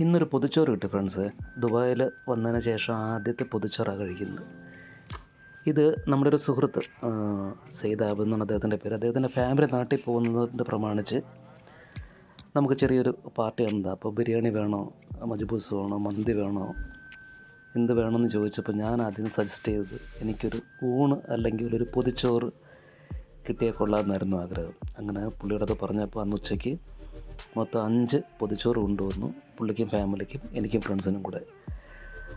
ഇന്നൊരു പൊതിച്ചോറ് കിട്ടി ഫ്രണ്ട്സ് ദുബായിൽ വന്നതിന് ശേഷം ആദ്യത്തെ പൊതിച്ചോറാണ് കഴിക്കുന്നത്. ഇത് നമ്മുടെ ഒരു സുഹൃത്ത് സെയ്താബ് എന്നാണ് അദ്ദേഹത്തിന്റെ പേര്. അദ്ദേഹത്തിന്റെ ഫാമിലി നാട്ടിൽ പോകുന്നതിന്റെ പ്രമാണിച്ച് നമുക്ക് ചെറിയൊരു പാർട്ടി ഉണ്ട്. അപ്പോൾ ബിരിയാണി വേണോ? മജ്ബൂസ് വേണോ? മന്തി വേണോ? എന്ത് വേണമെന്ന് ചോദിച്ചപ്പോൾ ഞാൻ ആദ്യം സജസ്റ്റ് ചെയ്തത് എനിക്കൊരു ഊണ് അല്ലെങ്കിൽ ഒരു പൊതിച്ചോറ് കിട്ടിയാൽ കൊള്ളാമെന്നായിരുന്നു ആഗ്രഹം. അങ്ങനെ പുള്ളിയുടെ അത് പറഞ്ഞപ്പോൾ അന്ന് ഉച്ചയ്ക്ക് മൊത്തം അഞ്ച് പൊതിച്ചോറ് കൊണ്ടുവന്നു. പുള്ളിക്കും ഫാമിലിക്കും എനിക്കും ഫ്രണ്ട്സിനും കൂടെ.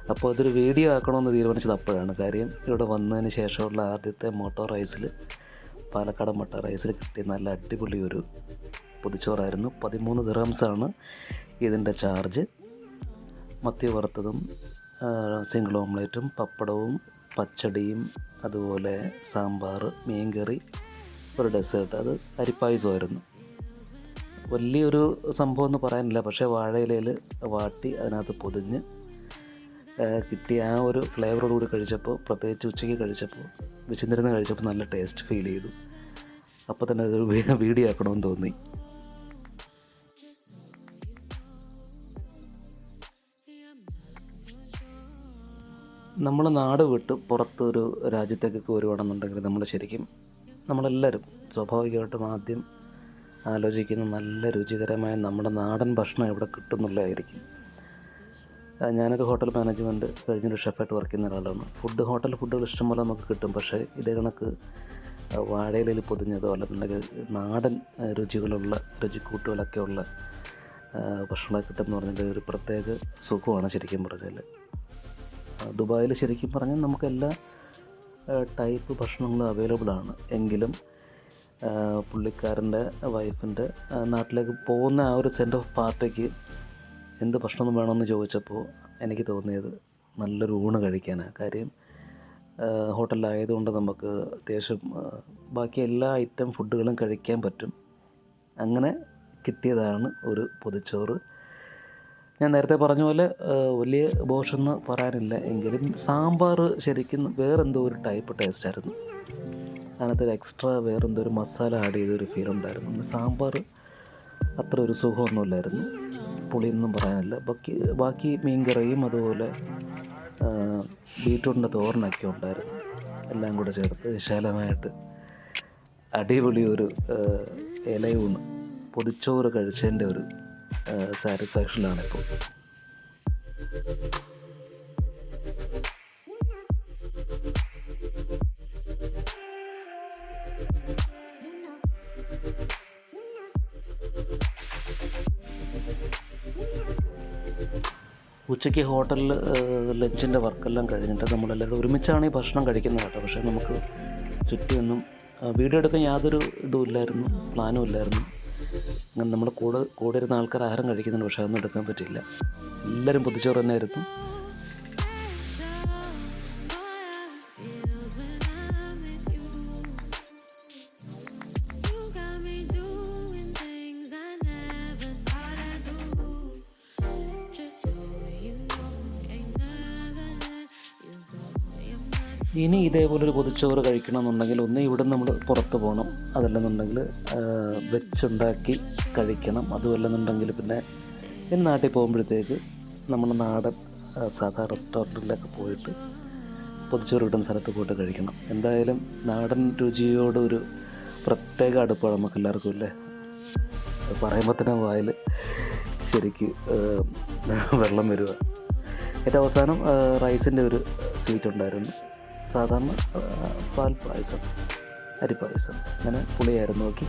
അപ്പോൾ അതൊരു വീഡിയോ ആക്കണമെന്ന് തീരുമാനിച്ചത് അപ്പോഴാണ്. കാര്യം ഇവിടെ വന്നതിന് ശേഷമുള്ള ആദ്യത്തെ മോട്ടോ റൈസിൽ പാലക്കാട് മൊട്ട റൈസിൽ കിട്ടിയ നല്ല അടിപൊളി ഒരു പൊതിച്ചോറായിരുന്നു. പതിമൂന്ന് ദിറംസാണ് ഇതിന്റെ ചാർജ്. മത്തി വറുത്തതും സിംഗിൾ ഓംലേറ്റും പപ്പടവും പച്ചടിയും അതുപോലെ സാമ്പാർ മീൻകറി ഒരു ഡെസേർട്ട്. അത് അരിപ്പായസമായിരുന്നു വലിയൊരു സംഭവം എന്ന് പറയാനില്ല. പക്ഷേ വാഴയിലയിൽ വാട്ടി അതിനകത്ത് പൊതിഞ്ഞ് കിട്ടിയ ആ ഒരു ഫ്ലേവറോട് കൂടി കഴിച്ചപ്പോൾ പ്രത്യേകിച്ച് ഉച്ചയ്ക്ക് കഴിച്ചപ്പോൾ വിശന്നിരുന്ന് കഴിച്ചപ്പോൾ നല്ല ടേസ്റ്റ് ഫീൽ ചെയ്തു. അപ്പോൾ തന്നെ അതൊരു വീഡിയോ ആക്കണമെന്ന് തോന്നി. നമ്മൾ നാട് വിട്ട് പുറത്തൊരു രാജ്യത്തേക്കൊക്കെ വരുവാണെന്നുണ്ടെങ്കിൽ നമ്മൾ ശരിക്കും നമ്മളെല്ലാവരും സ്വാഭാവികമായിട്ടും ആദ്യം ആലോചിക്കുന്ന. നല്ല രുചികരമായ നമ്മുടെ നാടൻ ഭക്ഷണം എവിടെ കിട്ടുന്നുള്ളതായിരിക്കും ഞാനൊരു ഹോട്ടൽ മാനേജ്മെന്റ് കഴിഞ്ഞൊരു ഷെഫായിട്ട് വർക്ക് ചെയ്യുന്ന ഒരാളാണ്. ഫുഡ് ഹോട്ടൽ ഫുഡുകൾ ഇഷ്ടംപോലെ നമുക്ക് കിട്ടും. പക്ഷേ ഇതേ കണക്ക് വാഴയിലയിൽ പൊതിഞ്ഞതോ അല്ലെന്നുണ്ടെങ്കിൽ നാടൻ രുചികളുള്ള രുചിക്കൂട്ടുകളൊക്കെ ഉള്ള ഭക്ഷണം കിട്ടുമെന്ന് പറഞ്ഞാൽ ഒരു പ്രത്യേക സുഖമാണ് ശരിക്കും പറഞ്ഞാൽ ദുബായിൽ ശരിക്കും പറഞ്ഞാൽ നമുക്കെല്ലാ ടൈപ്പ് ഭക്ഷണങ്ങളും അവൈലബിൾ ആണ്. എങ്കിലും പുള്ളിക്കാരന്റെ വൈഫിന്റെ നാട്ടിലേക്ക് പോകുന്ന ആ ഒരു സെന്റ് ഓഫ് പാർട്ടിക്ക് എന്ത് ഭക്ഷണം വേണമെന്ന് ചോദിച്ചപ്പോൾ എനിക്ക് തോന്നിയത് നല്ലൊരു ഊണ് കഴിക്കാനാണ് കാര്യം ഹോട്ടലായതുകൊണ്ട് നമുക്ക് അത്യാവശ്യം ബാക്കി എല്ലാ ഐറ്റം ഫുഡുകളും കഴിക്കാൻ പറ്റും. അങ്ങനെ കിട്ടിയതാണ് ഒരു പൊതിച്ചോറ്. ഞാൻ നേരത്തെ പറഞ്ഞ പോലെ വലിയ ബോഷെന്ന് പറയാനില്ല. എങ്കിലും സാമ്പാർ ശരിക്കും വേറെന്തോ ഒരു ടൈപ്പ് ടേസ്റ്റ് ആയിരുന്നു അതിനകത്ത് ഒരു എക്സ്ട്രാ വേറെന്തോ ഒരു മസാല ആഡ് ചെയ്തൊരു ഫീൽ ഉണ്ടായിരുന്നു. പിന്നെ സാമ്പാർ അത്ര ഒരു സുഖമൊന്നുമില്ലായിരുന്നു. പുളിയൊന്നും പറയാനില്ല. ബാക്കി ബാക്കി മീൻ കറിയും അതുപോലെ ബീറ്റ്റൂട്ടിന്റെ തോരനൊക്കെ ഉണ്ടായിരുന്നു. എല്ലാം കൂടെ ചേർത്ത് വിശാലമായിട്ട് അടിപൊളി ഒരു ഇലയൂണ് പൊതിച്ചോറ് കഴിച്ചതിന്റെ ഒരു സാറ്റിസ്ഫാക്ഷനിലാണ് ഉച്ചയ്ക്ക് ഹോട്ടലിൽ ലഞ്ചിന്റെ വർക്കെല്ലാം കഴിഞ്ഞിട്ട് നമ്മളെല്ലാവരും ഒരുമിച്ചാണ് ഈ ഭക്ഷണം കഴിക്കുന്നത് കേട്ടോ. പക്ഷേ നമുക്ക് ചുറ്റിയൊന്നും വീഡിയോ എടുക്കാൻ യാതൊരു ഇതും ഇല്ലായിരുന്നു പ്ലാനും ഇല്ലായിരുന്നു. അങ്ങനെ നമ്മുടെ കൂടെ കൂടെ ഇരുന്ന ആൾക്കാർ ആഹാരം കഴിക്കുന്നുണ്ട് പക്ഷേ അതൊന്നും എടുക്കാൻ പറ്റില്ല എല്ലാവരും പൊതിച്ചോറ് തന്നെയായിരുന്നു. ഇനി ഇതേപോലൊരു പൊതിച്ചോറ് കഴിക്കണമെന്നുണ്ടെങ്കിൽ ഒന്ന് ഇവിടെ നമ്മൾ പുറത്ത് പോകണം. അതല്ലെന്നുണ്ടെങ്കിൽ വെച്ചുണ്ടാക്കി കഴിക്കണം. അതുമല്ലെന്നുണ്ടെങ്കിൽ പിന്നെ ഇനി നാട്ടിൽ പോകുമ്പോഴത്തേക്ക് നമ്മൾ നാടൻ സാധാ റെസ്റ്റോറന്റിലൊക്കെ പോയിട്ട് പൊതിച്ചോറ് കിട്ടുന്ന സ്ഥലത്ത് പോയിട്ട് കഴിക്കണം. എന്തായാലും നാടൻ രുചിയോടൊരു പ്രത്യേക അടുപ്പാണ് നമുക്ക് എല്ലാവർക്കും ഇല്ലേ പറയുമ്പോൾ തന്നെ വായിൽ ശരിക്ക് വെള്ളം വരിക ഏറ്റവും അവസാനം റൈസിന്റെ ഒരു സ്വീറ്റ് ഉണ്ടായിരുന്നു. സാധാരണ പാൽ പായസം അരിപ്പായസം അങ്ങനെ പുളിയായിരുന്നു. നോക്കി